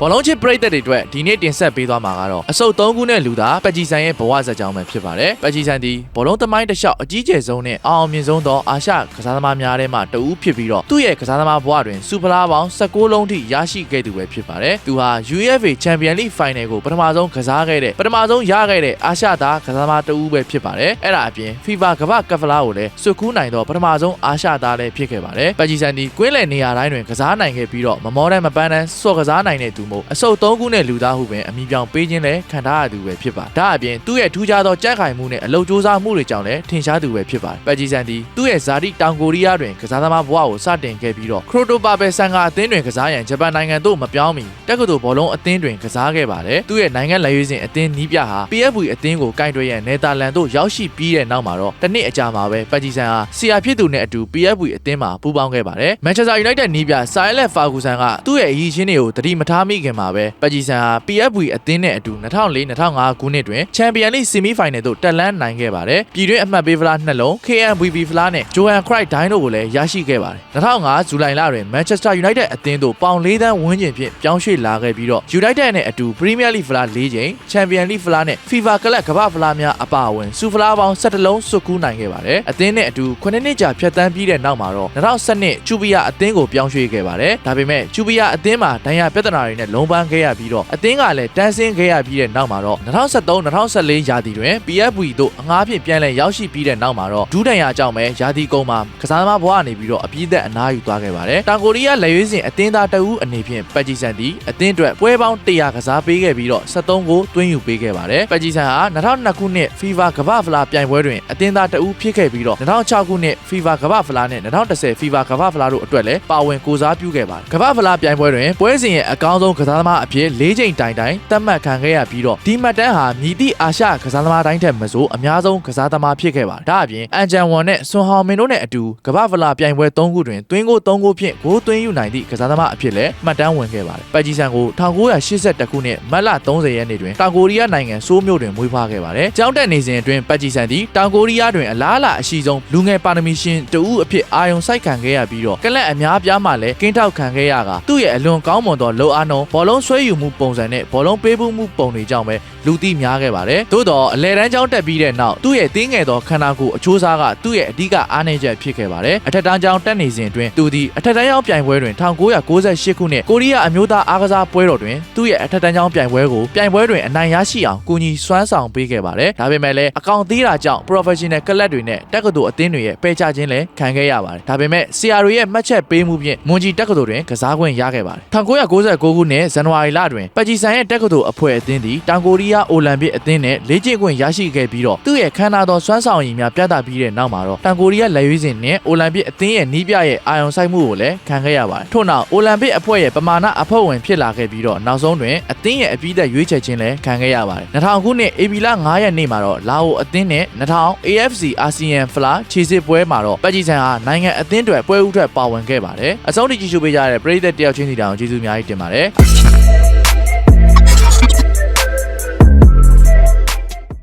ဘောလုံးချစ်ပရိသတ်တွေအတွက်ဒီနေ့တင်ဆက်ပေးသွားမှာကတော့အစုပ်၃ခုနဲ့လူသားပက်ဂျီဆန်ရဲ့ဘဝဇာတ်ကြောင်းပဲဖြစ်ပါတယ်။ပက်ဂျီဆန်ဒီဘောလုံးသမိုင်းတစ်လျှောက်အကြီးကျယ်ဆုံးနဲ့အအောင်မြင်ဆုံးသောအာရှကစားသမားများထဲမှာတဦးဖြစ်ပြီးတော့သူ့ရဲ့ကစားသမားဘဝတွင်စူပလာပေါင်း16လုံးထိရရှိခဲ့သူပဲဖြစ်ပါတယ်။သူဟာ UEFA Champions League Final ကိုပထမဆုံးကစားခဲ့တဲ့ပထမဆုံးရခဲ့တဲ့အာရှသားကစားသမားတဦးပဲဖြစ်ပါတယ်။အဲ့ဒါအပြင် FIFA ကမ္ဘာကပ်ဖလားကိုလည်းစွတ်ကူးနိုင်သောပထမဆုံးအာရှသားလည်းဖြစ်ခဲ့ပါတယ်။ပက်ဂျီဆန်ဒီကွင်းလယ်နေရာတိုင်းတွင်ကစားနိုင်ခဲ့ပြီးတော့မမောတန်းမပန်းတန်းစော့ကစားနိုင်တဲ့သူမို့အစုပ်၃ခုနဲ့လူသားဟုပင်အမိပြောင်ပေးခြင်းလည်းခံထားရသူပဲဖြစ်ပါဒါအပြင်သူ့ရဲ့ထူးခြားသောကြက်ခိုင်မှုနဲ့အလုပ်ကြိုးစားမှုတွေကြောင့်လည်းထင်ရှားသူပဲဖြစ်ပါတယ်ပက်ဂျီဆန်ဒီသူ့ရဲ့ဇာတိတောင်ကိုရီးယားတွင်ကစားသမားဘဝကိုစတင်ခဲ့ပြီးတော့ခရိုတိုပါဘယ်ဆန်ကအသင်းတွင်ကစားရန်ဂျပန်နိုင်ငံသို့မပြောင်းမီတက္ကသိုလ်ဘောလုံးအသင်းတွင်ကစားခဲ့ပါတယ်သူ့ရဲ့နိုင်ငံလက်ရွေးစင်အသင်းနီးပြဟာ PFV အသင်းကိုကင်တွယ်ရန်နယ်သာလန်သို့ရောက်ရှိပြီးတဲ့နောက်မှာတော့တစ်နှစ်အကြာမှာပဲပက်ဂျီဆန်ဟာဆီယာဖြစ်သူနဲ့အတူ PFV အသင်းမှာပူးပေါင်းခဲ့ပါတယ်မန်ချက်စတာယူနိုက်တက်နီးပြဆိုင်လက်ဖာဂူဆန်ကသူ့ရဲ့အရည်ချင်းတွေကိုတတိမထားမိခင်မှာပဲပက်ဂျီဆန်ဟာ PFV အသင်းနဲ့အတူ2004-2005ခုနှစ်တွင်ချန်ပီယံလိဆီမီဖိုင်နယ်သို့တက်လန်းနိုင်ခဲ့ပါတယ်ပြည်တွင်းအမှတ်ပေးဖလားနှလုံး KMVB ဖလားနဲ့ဂျိုဟန်ခရိုက်ဒိုင်းတို့ကိုလည်းရရှိခဲ့ပါတယ်2005ဇူလိုင်လတွင်မန်ချက်စတာယူနိုက်တက်အသင်းသို့ပေါင်၄သန်းဝန်းကျင်ဖြင့်ပြောင်းရွှေ့လာခဲ့ပြီးတော့ယူနိုက်တက်နဲ့အတူပရီးမီးယားလိဖလား၄ချိန်ချန်ပီယံလိဖလားနဲ့ FIFA ကလပ်ကမ္ဘာဖလားများအပါအဝင်စူဖလားပေါင်း17လုံးစွတ်ကူးနိုင်ခဲ့ပါတယ်အသင်းနဲ့အတူ9နှစ်ကြာဖြတ်တန်းပြီးတဲ့နောက်မှာတော့2012ကျူပီယာအသင်းကိုပြောင်းရွှေ့ခဲ့ပါတယ်ဒါပေမဲ့ကျူပီယာအသင်းမှာဒဏ်ရာပြဿနာတွေနဲ့လုံးပန်းခဲ့ရပြီးတော့အသင်းကလည်းတန်းဆင်းခဲ့ရပြီးတဲ့နောက်မှာတော့2013-2014ရာသီတွင် PFV တို့အငှားဖြင့်ပြန်လည်ရောက်ရှိပြီးတဲ့နောက်မှာတော့ဒူးဒဏ်ရာကြောင့်ပဲရာသီကုန်မှာကစားသမားဘဝကနေပြီးတော့အပြည့်သက်အနားယူသွားခဲ့ပါတယ်တောင်ကိုရီးယားလက်ရွေးစင်အသင်းသားတအူးအနေဖြင့်ပက်ဂျီဆန်သည်အသင်းအတွက်ပွဲပေါင်း100ကစားပေးခဲ့ပြီးတော့73ကိုသွင်းယူပေးခဲ့ပါတယ်ပက်ဂျီဆန်ဟာ2002ခုနှစ် FIFA ကမ္ဘာဖလားပြိုင်ပွဲတွင်အသင်းသားတအူးဖြစ်ခဲ့ပြီးတော့2006ခုနှစ် FIFA ကမ္ဘာဖလားနဲ့2010 FIFA ကမ္ဘာဖလားတို့အတွက်လည်းပါဝင်ကိုစားပြုခဲ့ပါတယ်ကမ္ဘာဖလားပြိုင်ပွဲတွင်ပွဲစဉ်ရဲ့အကောင်းဆုံးကစားသမားအဖြစ်၄ချိန်တိုင်တိုင်သတ်မှတ်ခံခဲ့ရပြီးတော့ဒီမှတ်တမ်းဟာမြည်သည့်အာရှကစားသမားတိုင်းထက်မဆိုအများဆုံးကစားသမားဖြစ်ခဲ့ပါတယ်ဒါအပြင်အန်ဂျန်ဝွန်နဲ့ဆွန်ဟောင်မင်တို့နဲ့အတူကမ္ဘာဖလားပြိုင်ပွဲ၃ခုတွင်သွင်းကို၃ခုဖြင့်ဂိုးသွင်းယူနိုင်သည့်ကစားသမားအဖြစ်လည်းမှတ်တမ်းဝင်ခဲ့ပါတယ်ပက်ဂျီဆန်ကို1982ခုနှစ်မတ်လ30ရက်နေ့တွင်တောင်ကိုရီးယားနိုင်ငံဆိုးမြို့တွင်မွေးဖွားခဲ့ပါတယ်ကြောင်းတက်နေစဉ်အတွင်းပက်ဂျီဆန်သည်တောင်ကိုရီးယားတွင်အလားအလာအရှိဆုံးလူငယ်ပါရမီရှင်တဦးအဖြစ်အာရုံစိုက်ခံခဲ့ရပြီးတော့ကလပ်အများပြားမှလည်းကင်းထောက်ခံခဲ့ရကသူ့ရဲ့အလွန်ကောင်းမွန်သောလောအားနှုန်းဘောလုံးဆွဲယူမှုပုံစံနဲ့ဘောလုံးပေးမှုပုံတွေကြောင့်ပဲလူသိများခဲ့ပါတယ်။သို့တော့အလဲတန်းကျောင်းတက်ပြီးတဲ့နောက်သူ့ရဲ့တင်းငယ်သောခန္ဓာကိုယ်အချိုးစားကသူ့ရဲ့အဓိကအားနည်းချက်ဖြစ်ခဲ့ပါတယ်။အထက်တန်းကျောင်းတက်နေစဉ်အတွင်းသူသည်အထက်တန်းကျောင်းပြိုင်ပွဲတွင်1998ခုနှစ်ကိုရီးယားအမျိုးသားအားကစားပွဲတော်တွင်သူ့ရဲ့အထက်တန်းကျောင်းပြိုင်ပွဲကိုပြိုင်ပွဲတွင်အနိုင်ရရှိအောင်ကူညီစွမ်းဆောင်ပေးခဲ့ပါတယ်။ဒါပေမဲ့လည်းအကောင်သေးတာကြောင့် professional ကလပ်တွေနဲ့တက္ကသိုလ်အသင်းတွေရဲ့ပယ်ချခြင်းလည်းခံခဲ့ရပါတယ်။ဒါပေမဲ့ဆရာတွေရဲ့မှတ်ချက်ပေးမှုဖြင့်မွန်ဂျီတက္ကသိုလ်တွင်ကစားခွင့်ရခဲ့ပါတယ်။1999ခုနှစ်ဇန်နဝါရီလတွင်ပက်ဂျီဆန်ရဲ့တက္ကသိုလ်အဖွဲ့အသင်းသည်တောင်ကိုရီးယားအိုလံပစ်အသင်းနဲ့လေ့ကျင့်ခွင့်ရရှိခဲ့ပြီးတော့သူ့ရဲ့ခန္ဓာတော်စွမ်းဆောင်ရည်များပြသပြီးတဲ့နောက်မှာတော့တောင်ကိုရီးယားလက်ရွေးစင်နဲ့အိုလံပစ်အသင်းရဲ့နီးပြရဲ့အာရုံစိုက်မှုကိုလည်းခံခဲ့ရပါတယ်။ထို့နောက်အိုလံပစ်အဖွဲ့ရဲ့ပမာဏအဖွဲ့ဝင်ဖြစ်လာခဲ့ပြီးတော့နောက်ဆုံးတွင်အသင်းရဲ့အပြီးသက်ရွေးချယ်ခြင်းလည်းခံခဲ့ရပါတယ်။2000ခုနှစ်ဧပြီလ9ရက်နေ့မှာတော့လာအိုအသင်းနဲ့2000 AFC ASEAN Fla ခြေစစ်ပွဲမှာတော့ပက်ဂျီဆန်ဟာနိုင်ငံအသင်းတွေပွဲဥထွက်ပါဝင်ခဲ့ပါတယ်။အဆုံးထိကြည့်ရှုပေးကြတဲ့ပရိသတ်တယောက်ချင်းစီတောင်ကျေးဇူးအများကြီးတင်ပါတယ်။ Jesus.